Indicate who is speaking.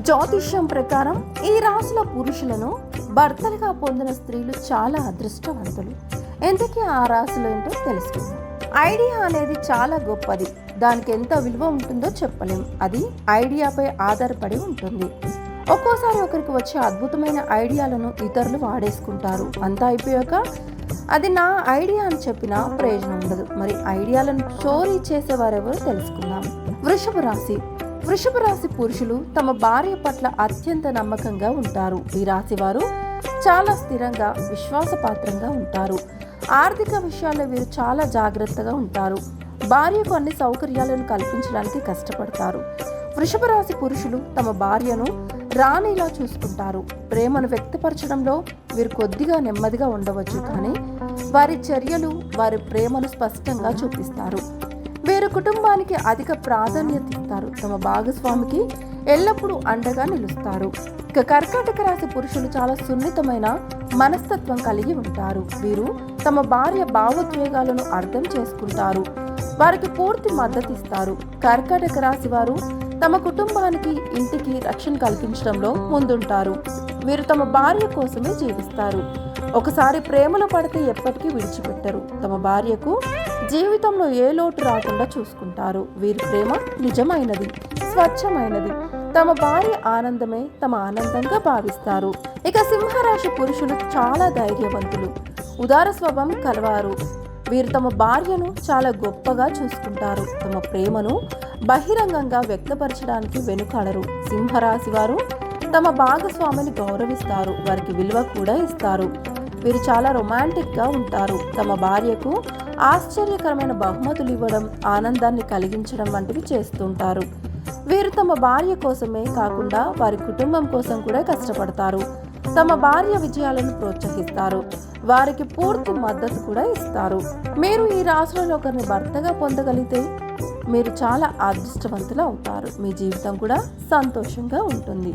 Speaker 1: జ్యోతిష్యం ప్రకారం ఈ రాశుల పురుషులను భర్తలుగా పొందిన స్త్రీలు చాలా అదృష్టవంతులు. ఎందుకే ఆ రాశులు ఏంటో తెలుసుకుందాం. ఐడియా అనేది చాలా గొప్పది. దానికి ఎంత విలువ ఉంటుందో చెప్పలేం. అది ఐడియాపై ఆధారపడి ఉంటుంది. ఒక్కోసారి ఒకరికి వచ్చే అద్భుతమైన ఐడియాలను ఇతరులు వాడేసుకుంటారు. అంతా అయిపోయాక అది నా ఐడియా అని చెప్పినా ప్రయోజనం ఉండదు. మరి ఐడియాలను చోరీ చేసేవారెవరో తెలుసుకుందాం. వృషభ రాశి. వృషభ రాశి పురుషులు తమ భార్య పట్ల అత్యంత నమ్మకంగా ఉంటారు. ఈ రాశి వారు చాలా స్థిరంగా విశ్వాసపాత్రంగా ఉంటారు. ఆర్థిక విషయాల్లో వీరు చాలా జాగ్రత్తగా ఉంటారు. భార్యకు అన్ని సౌకర్యాలను కల్పించడానికి కష్టపడతారు. వృషభ రాశి పురుషులు తమ భార్యను రానిలా చూసుకుంటారు. ప్రేమను వ్యక్తపరచడంలో వీరు కొద్దిగా నెమ్మదిగా ఉండవచ్చు. కానీ వారి చర్యలు వారి ప్రేమను స్పష్టంగా చూపిస్తారు. కుటుంబానికి అధిక ప్రాధాన్యత ఇస్తారు. తమ భాగస్వామికి ఎల్లప్పుడూ అండగా నిలుస్తారు. ఇక కర్కాటక రాశి పురుషులు చాలా సున్నితమైన మనస్తత్వం కలిగి ఉంటారు. వీరు తమ భార్య భావోద్వేగాలను అర్థం చేసుకుంటారు. వారికి పూర్తి మద్దతు ఇస్తారు. కర్కాటక రాశి వారు తమ కుటుంబానికి ఇంటికి రక్షణ కల్పించడంలో ముందుంటారు. వీరు తమ భార్య కోసమే జీవిస్తారు. ఒకసారి ప్రేమలో పడితే ఎప్పటికీ విడిచిపెట్టరు. తమ భార్యకు జీవితంలో ఏ లోటు రాకుండా చూసుకుంటారు. వీరి ప్రేమ నిజమైనది స్వచ్ఛమైనది. తమ భార్య ఆనందమే తమ ఆనందంగా భావిస్తారు. ఇక సింహరాశి పురుషులు చాలా ధైర్యవంతులు. ఉదార స్వభావం కలవారు. వీరు తమ భార్యను చాలా గొప్పగా చూసుకుంటారు. తమ ప్రేమను బహిరంగంగా వ్యక్తపరచడానికి వెనుకాడరు. సింహరాశి వారు తమ భాగస్వామిని గౌరవిస్తారు. వారికి విలువ కూడా ఇస్తారు. వీరు చాలా రొమాంటిక్గా ఉంటారు. తమ భార్యకు ఆశ్చర్యకరమైన బహుమతులు ఇవ్వడం ఆనందాన్ని కలిగించడం వంటివి చేస్తుంటారు. వీరు తమ భార్య కోసమే కాకుండా వారి కుటుంబం కోసం కూడా కష్టపడతారు. తమ భార్య విజయాలను ప్రోత్సహిస్తారు. వారికి పూర్తి మద్దతు కూడా ఇస్తారు. మీరు ఈ రాశులలో ఒకరిని భర్తగా పొందగలిగితే మీరు చాలా అదృష్టవంతులు అవుతారు. మీ జీవితం కూడా సంతోషంగా ఉంటుంది.